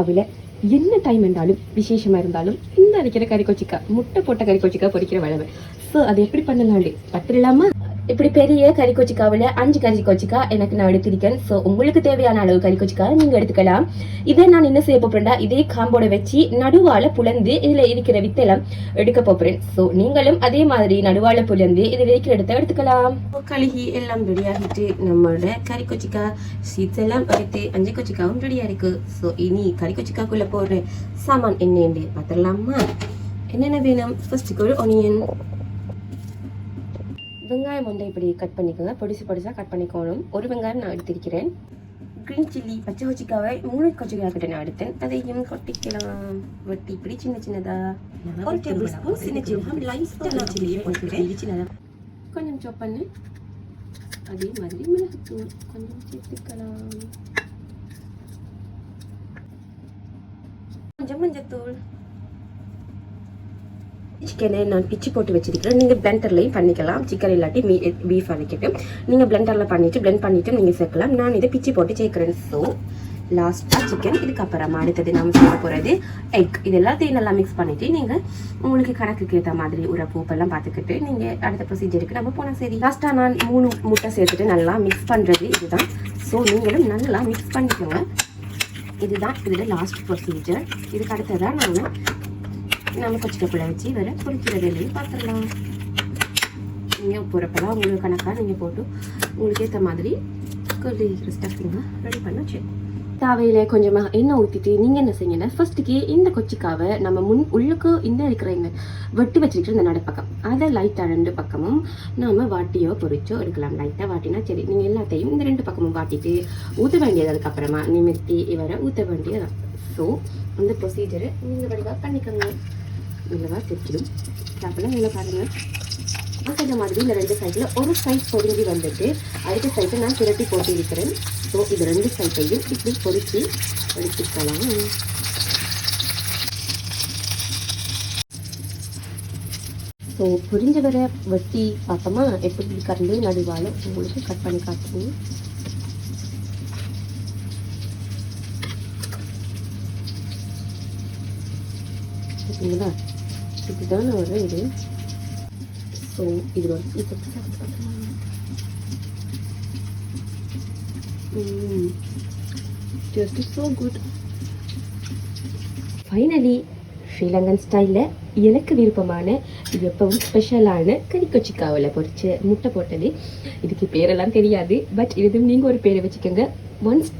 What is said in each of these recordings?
அமெரிக்காவில் என்ன டைம் இருந்தாலும் விசேஷமா இருந்தாலும் இந்த அரைக்கிற கறி கொச்சிக்கா முட்டை போட்ட கறி கொச்சிக்கா பொரிக்கிற வேலை ஸோ அது எப்படி பண்ணலாம்னு? பத்திரலாமா? இப்படி பெரிய கறி கொச்சிக்காவில் அஞ்சு கறி கொச்சிக்கா எனக்கு நான் எடுத்திருக்கேன். ஸோ உங்களுக்கு தேவையான அளவு கறி கொச்சிக்கா நீங்கள் எடுத்துக்கலாம். இதை நான் என்ன செய்ய போகிறேன்டா இதே காம்போட வச்சு நடுவால புலந்து இதில் இருக்கிற வித்தெல்லாம் எடுக்க போகிறேன் ஸோ நீங்களும் அதே மாதிரி நடுவால புலந்து இதில் இருக்கிற இடத்த எடுத்துக்கலாம். கழுகி எல்லாம் ரெடியாகிட்டு நம்மளோட கறி கொச்சிக்கா சீட்ஸ் எல்லாம் எடுத்து அஞ்சு கொச்சிக்காவும் ரெடியாக இருக்கு. ஸோ இனி கறி கொச்சிக்காக்குள்ள போடுற சாமான் என்னென்னு பார்த்துடலாமா? என்னென்ன வேணும்? ஃபர்ஸ்ட்டுக்கு ஒரு ஒனியன் வெங்காயம் வந்து இப்படி கட் பண்ணிக்கோங்க. பொடிசு பொடிசாக கட் பண்ணிக்கணும். ஒரு வெங்காயம் நான் எடுத்திருக்கிறேன். க்ரீன் சில்லி பச்சை கொச்சிக்காவை மூணு கொச்சிக்காய் கிட்ட நான் எடுத்தேன். அதையும் கொட்டிக்கலாம். வெட்டி இப்படி சின்ன சின்னதா. ஒரு டேபிள் ஸ்பூன் சின்ன சின்ன லைட்டாக சில்லி போட்டுக்கிறேன். சின்னதா. கொஞ்சம் சாப் பண்ணு. அதே மாதிரி மிளகுத்தூள். கொஞ்சம் சேர்த்துக்கலாம். கொஞ்சம் மஞ்சத்தூள். சிக்கனை நான் பிச்சு போட்டு வச்சிருக்கிறேன். நீங்கள் பிளெண்டர்லையும் பண்ணிக்கலாம். சிக்கன் இல்லாட்டி மீ பீஃப் பண்ணிக்கிட்டு நீங்கள் பிளெண்டரில் பண்ணிவிட்டு பிளெண்ட் பண்ணிவிட்டு நீங்கள் சேர்க்கலாம். நான் இதை பிச்சு போட்டு சேர்க்குறேன். ஸோ லாஸ்ட்டாக சிக்கன் இதுக்கப்புறமா அடுத்தது நம்ம செய்ய போகிறது எக் இது எல்லாத்தையும் நல்லா மிக்ஸ் பண்ணிவிட்டு நீங்கள் உங்களுக்கு கணக்குக்கு ஏற்ற மாதிரி உரப்பு உப்பெல்லாம் பார்த்துக்கிட்டு நீங்கள் அடுத்த ப்ரொசீஜருக்கு நம்ம போனால் சரி. லாஸ்ட்டாக நான் மூணு முட்டை சேர்த்துட்டு நல்லா மிக்ஸ் பண்ணுறது இதுதான். ஸோ நீங்களும் நல்லா மிக்ஸ் பண்ணிக்கோங்க. இதுதான் இதில் லாஸ்ட் ப்ரொசீஜர் இதுக்கு அடுத்ததாக நாங்கள் நம்ம கொச்சிக்கப்பில் வச்சு வர பொறிக்கிற வேலையை பார்த்துடலாம். நீங்கள் போகிறப்பெல்லாம் உங்களுக்கு கணக்காக நீங்கள் போட்டு உங்களுக்கு ஏற்ற மாதிரி கொல்லி ஸ்டஃபிங்க ரெடி பண்ண சரி தாவையில் கொஞ்சமாக எண்ணெய் ஊற்றிட்டு நீங்கள் என்ன செய்யுங்க ஃபர்ஸ்ட்டுக்கு இந்த கொச்சிக்காவை நம்ம முன் உள்ளுக்கு இந்த இருக்கிற இந்த வெட்டி வச்சிருக்கிற இந்த நடுப்பக்கம் அதை லைட்டாக ரெண்டு பக்கமும் நாம் வாட்டியோ பொரிச்சோ எடுக்கலாம். லைட்டாக வாட்டினா சரி நீங்கள் எல்லாத்தையும் இந்த ரெண்டு பக்கமும் வாட்டிட்டு ஊற்ற வேண்டியது அதுக்கப்புறமா நிமித்தி வர ஊற்ற வேண்டியது ஸோ அந்த ப்ரொசீஜரை நீங்கள் வடிவாக பண்ணிக்கோங்க. நல்லவா தெரிச்சிடும் அப்பெல்லாம் நல்லா பாருங்கள் இந்த மாதிரி இந்த ரெண்டு சைடில் ஒரு சைட் பொருந்தி வந்துட்டு அடுத்த சைட்டை நான் திரட்டி போட்டு இருக்கிறேன். ஸோ இது ரெண்டு சைட்டையும் இப்படி பொறித்து எடுத்துக்கலாம். ஸோ புரிஞ்ச வர வெட்டி பார்த்தோமா? எப்படி கரண்டு நடுவால் உங்களுக்கு கட் பண்ணி காட்டுவோம் பார்த்தீங்களா இதுதான் வர இது? ஸோ இது வந்து இப்போ just so good finally Sri Lankan ஸ்டைலில் எனக்கு விருப்பமான எப்பவும் ஸ்பெஷலான கறிக்கொச்சிக்காவில் பொரிச்ச முட்டை போட்டது. இதுக்கு பேரெல்லாம் தெரியாது பட் இதுவும் நீங்கள் ஒரு பேரை வச்சுக்கோங்க. ஒன்ஸ்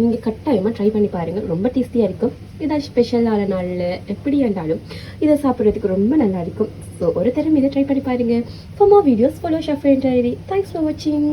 நீங்கள் கட்டாயமாக ட்ரை பண்ணி பாருங்கள் ரொம்ப டேஸ்டியாக இருக்கும். ஏதாச்சும் ஸ்பெஷலான நாளில் எப்படி இருந்தாலும் இதை சாப்பிட்றதுக்கு ரொம்ப நல்லா இருக்கும். ஸோ ஒரு தரம் இதை ட்ரை பண்ணி பாருங்கள் for more videos follow chef diary thanks for வாட்சிங்